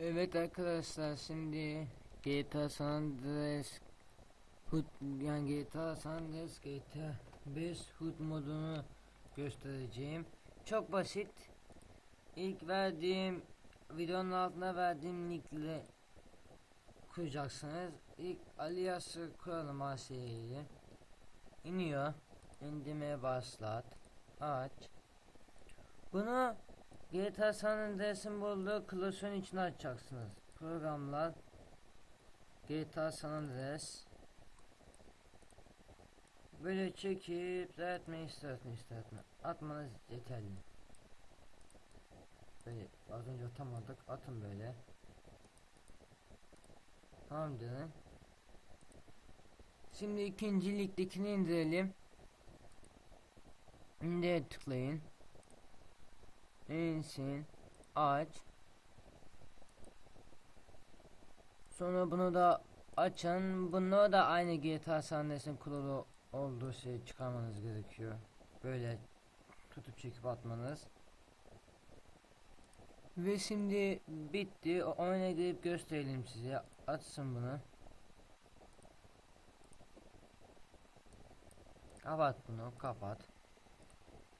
Evet arkadaşlar şimdi GTA San Andreas Hood yani GTA San Andreas GTA 5 Hood modunu göstereceğim. Çok basit. İlk verdiğim videonun altına verdiğim linkle kuracaksınız. İlk aliası kuralım AS'yi. İniyor. İndirmeye başlat. Aç. Bunu GTA San Andreas'ın bulduğu klasörün içine açacaksınız. Programlar GTA San Andreas Böyle çekip düzeltme istersen istersen atmanız yeterli. Böyle az önce atamadık atın böyle. Tamam dedim. Şimdi ikinci ligdekini indirelim. İndire tıklayın insin aç. Sonra bunu da açın. Bunu da aynı GTA sahnesinin kurulu olduğu şey çıkarmanız gerekiyor. Böyle tutup çekip atmanız. Ve şimdi bitti. Oyuna girip gösterelim size. Açsın bunu. Kapat bunu kapat.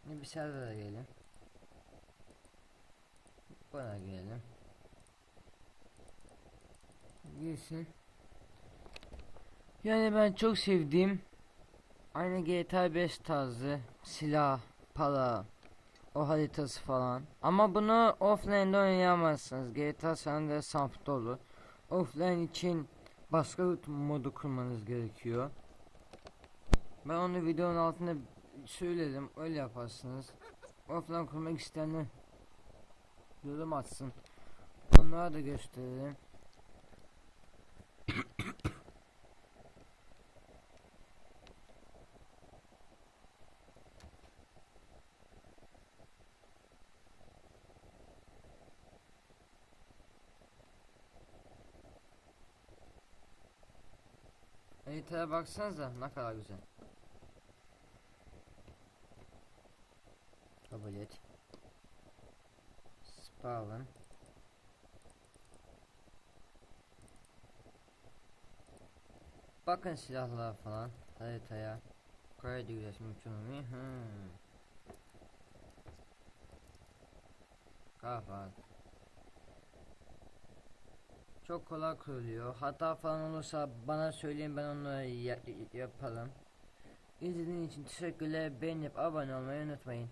Şimdi bir servere gelin bana gelelim. Girsin. Yani ben çok sevdiğim aynı GTA 5 tarzı silah, para, o haritası falan. Ama bunu offline'de oynayamazsınız. GTA San Andreas Samp dolu. Offline için başka modu kurmanız gerekiyor. Ben onu videonun altında söyledim. Öyle yaparsınız. Offline kurmak isteyenler yorum atsın. Onlara da gösterelim. Haritaya baksanıza ne kadar güzel. Kabul et. Spawn. Bakın silahlar falan haritaya. Kaydı güzel uçurmayı. Hmm. Kapat. Çok kolay kuruluyor. Hata falan olursa bana söyleyin ben onu ya- yaparım. İzlediğiniz için teşekkürler. Beğenip abone olmayı unutmayın.